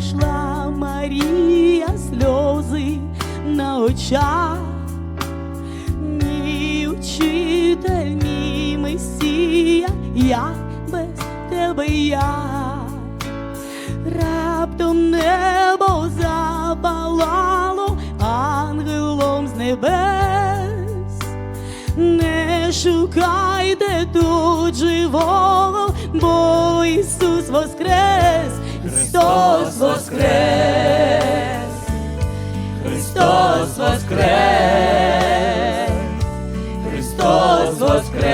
йшла Марія, сльози на очах. Ні учитель, ні месія, як без тебе я. Раптом небо запалало ангелом з небес. Шукайте тут живого, бо Ісус воскрес, Христос воскрес, Христос воскрес, Христос воскрес,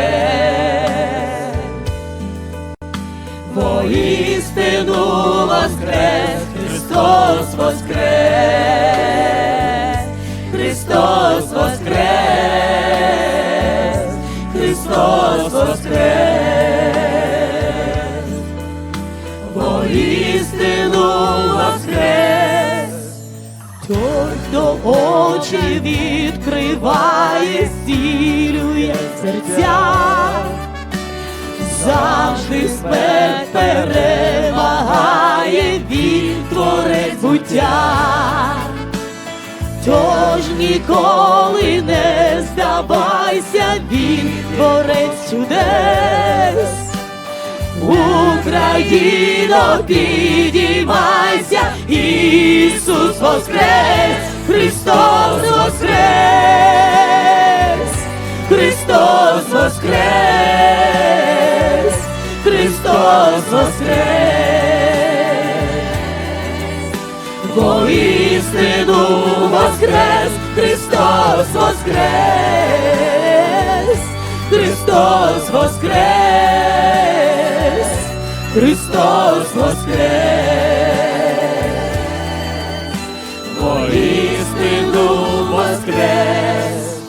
воістину воскрес, Христос воскрес, Христос воскрес, Христос воскрес, воістину воскрес. Той, хто очі відкриває, зцілює серця, завжди смерть перемагає, він творець буття. Тож ніколи не здавайся, він творець чудес. Україно, підіймайся, Ісус воскрес, Христос воскрес, Христос воскрес, Христос воскрес, воістину воскрес, Христос воскрес, Христос воскрес, Христос воскрес, воістину воскрес.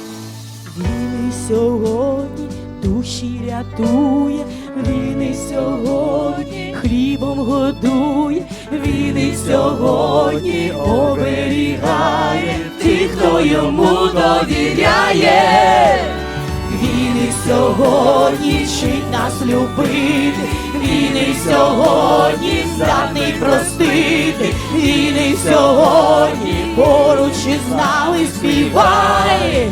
Він сьогодні душі рятує, він і сьогодні хлібом годує, він і сьогодні оберігає тих, хто йому довіряє. Він і сьогодні вчить нас любити, він і сьогодні здатний простити, він і сьогодні поруч із нами співає.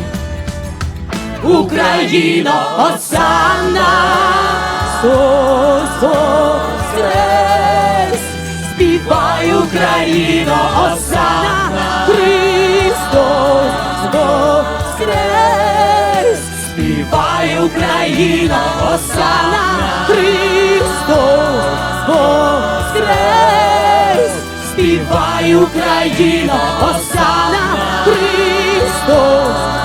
Україно, Осанна, Христос воскрес, співай Україно, Осанна, Христос воскрес, співай Україно, Осанна, Христос воскрес, співай Україно, Осанна, Христос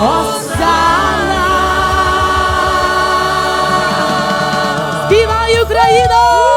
Осана! Співай Україно!